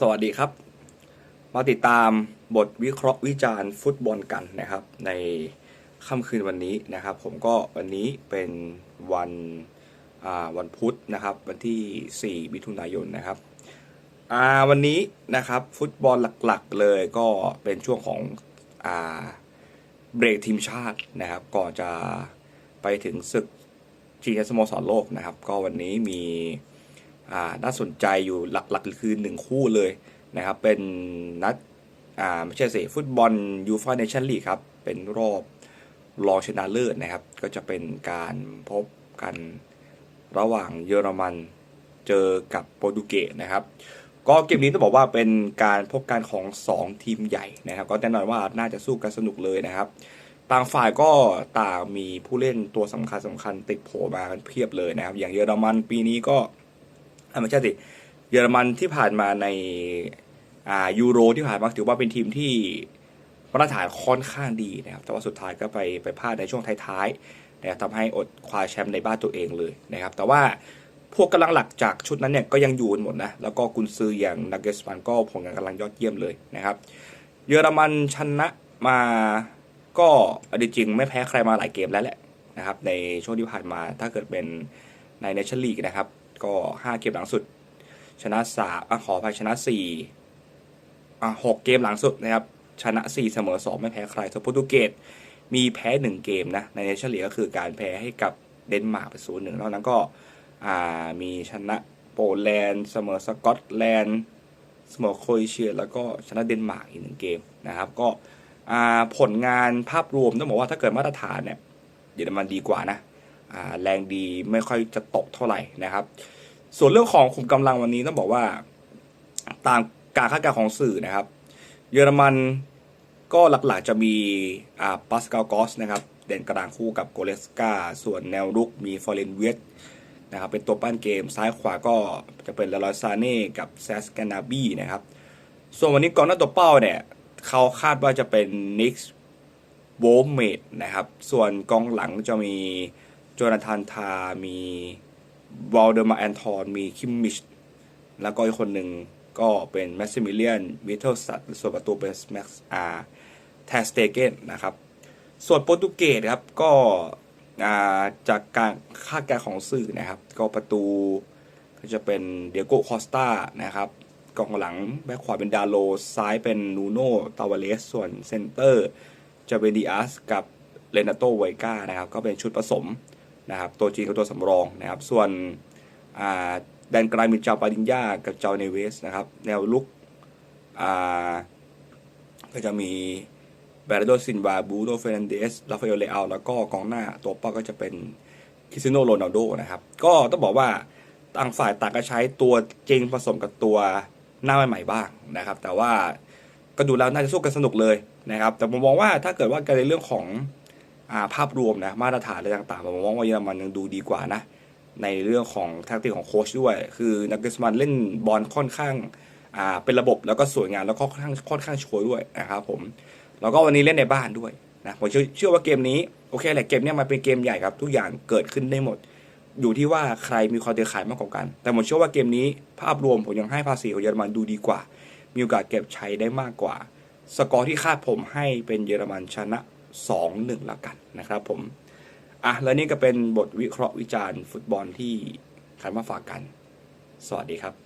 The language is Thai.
สวัสดีครับ มาติดตามบทวิเคราะห์วิจารณ์ฟุตบอลกันนะครับ ในค่ำคืนวันนี้นะครับ ผมก็วันนี้เป็นวันวันพุธนะครับ วันที่ 4 มิถุนายนนะครับวันนี้นะครับฟุตบอลหลักๆเลยก็เป็นช่วงของเบรกทีมชาตินะครับ ก่อนจะไปถึงศึกชิงแชมป์สโมสรโลกนะครับ ก็วันนี้มี น่าสนใจอยู่หลักๆคือหนึ่งคู่เลยนะครับเป็นนัดไม่ใช่สิฟุตบอลยูฟ่าเนชั่นลีกครับ เป็นรอบรองชนะเลิศนะครับ ก็จะเป็นการพบกันระหว่างเยอรมันเจอกับโปรตุเกสนะครับ ก็เกมนี้ต้องบอกว่าเป็นการพบกันของ 2 ทีมใหญ่นะครับ ก็แน่นอนว่าน่าจะสู้กันสนุกเลยนะครับ ต่างฝ่ายก็ต่างมีผู้เล่นตัวสำคัญสำคัญติดโผมากันเพียบเลยนะครับ อย่างเยอรมันปีนี้ก็ ไม่ใช่สิเยอรมันที่ผ่านมาในอ่ายูโรที่ผ่านมาถือว่าเป็นทีมที่มาตรฐานค่อนข้างดีนะครับ แต่ว่าสุดท้ายก็ไปไปพลาดในช่วงท้ายๆนะครับทำให้อดคว้าแชมป์ในบ้านตัวเองเลยนะครับ แต่ว่าพวกกำลังหลักจากชุดนั้นเนี่ยก็ยังอยู่กันหมดนะ แล้วก็กุนซืออย่างนักเกสมันก็ผลงานกำลังยอดเยี่ยมเลยนะครับ เยอรมันชนะมาก็อดีจริงไม่แพ้ใครมาหลายเกมแล้วแหละนะครับ ในช่วงที่ผ่านมาถ้าเกิดเป็นในเนชั่นลีกนะครับ ก็ 5 เกมหลังสุด ชนะสามอะขออภัยชนะ4อะหกเกมหลังสุดนะครับ ชนะ 4 เสมอ 2 ไม่แพ้ใครส่วนโปรตุเกสมีแพ้ 1 เกมนะ ในเนชั่นลีกก็คือการแพ้ให้กับเดนมาร์กไปศูนย์หนึ่งนอกนั้นก็อ่ามีชนะโปแลนด์เสมอสกอตแลนด์เสมอโครเอเชีย แล้วก็ชนะเดนมาร์กอีกหนึ่งเกมนะครับ ก็ผลงานภาพรวมต้องบอกว่าถ้าเกิดมาตรฐานเนี่ยเยอรมันดีกว่านะ แรงดีไม่ค่อยจะตกเท่าไหร่นะครับ ส่วนเรื่องของขุมกำลังวันนี้ต้องบอกว่าตามการคาดการณ์ของสื่อนะครับ เยอรมันก็หลักๆจะมีปาสกาลกอสนะครับเด่นกระดางคู่กับโกเลสกาส่วนแนวรุกมีฟอร์เรนเวสนะครับเป็นตัวปั้นเกมซ้ายขวาก็จะเป็นลาลอยซาเน่กับแซสแกนาบีนะครับ ส่วนวันนี้กองหน้าตัวเป้าเนี่ยเขาคาดว่าจะเป็นนิกส์โวเมดนะครับ ส่วนกองหลังจะมี โจนาธานทา มีวอลเดอร์มาแอนทอน มีคิมมิช แล้วก็อีกคนหนึ่งก็เป็นแมสซิมิเลียนวิเทลสัตส่วนประตูเป็นแม็กซ์อาร์แทสเตเกนนะครับ ส่วนโปรตุเกสครับ ก็จากการคาดการณ์ของสื่อนะครับ ก็ประตูก็จะเป็นเดียโกคอสตานะครับกองหลังแบ็คขวาเป็นดาโล ซ้ายเป็นนูโน่ตาวาเลส ส่วนเซนเตอร์จะเป็นดิอาสกับเลนาโตไวกานะครับ ก็เป็นชุดผสม นะครับตัวจริงกับตัวสำรองนะครับ ส่วนแดนกลางมีเจ้าปาดินยากับเจ้าเนเวสนะครับ แนวลุกก็จะมีเบรโดซินวาบูโดเฟรนันเดสลาฟาเอลเลอาแล้วก็กองหน้าตัวเป้าก็จะเป็นคริสเตียโนโรนัลโดนะครับ ก็ต้องบอกว่าต่างฝ่ายต่างก็ใช้ตัวจริงผสมกับตัวหน้าใหม่ๆบ้างนะครับ แต่ว่าก็ดูแล้วน่าจะสู้กันสนุกเลยนะครับ แต่ผมมองว่าถ้าเกิดว่ากันในเรื่องของ ภาพรวมนะมาตรฐานอะไรต่างๆผมมองว่าเยอรมันยังดูดีกว่านะในเรื่องของแทคติกของโค้ชด้วย คือนักเตะมันเล่นบอลค่อนข้างาเป็นระบบแล้วก็สวยงามแล้วก็ค่อนข้างค่อนข้างโชว์ด้วยนะครับผมแล้วก็วันนี้เล่นในบ้านด้วยนะผมเชื่อเชื่อว่าเกมนี้โอเคแหละเกมนี้มันเป็นเกมใหญ่ครับ ทุกอย่างเกิดขึ้นได้หมด อยู่ที่ว่าใครมีความเดือดขายมากกว่ากัน แต่ผมเชื่อว่าเกมนี้ภาพรวมผมยังให้ภาษีของเยอรมันดูดีกว่า มีโอกาสเก็บชัยได้มากกว่า สกอร์ที่คาดผมให้เป็นเยอรมันชนะ 2-1ละกันนะครับผมอะแล้วนี่ก็เป็นบทวิเคราะห์วิจารณ์ฟุตบอลที่ขันมาฝากกัน สวัสดีครับ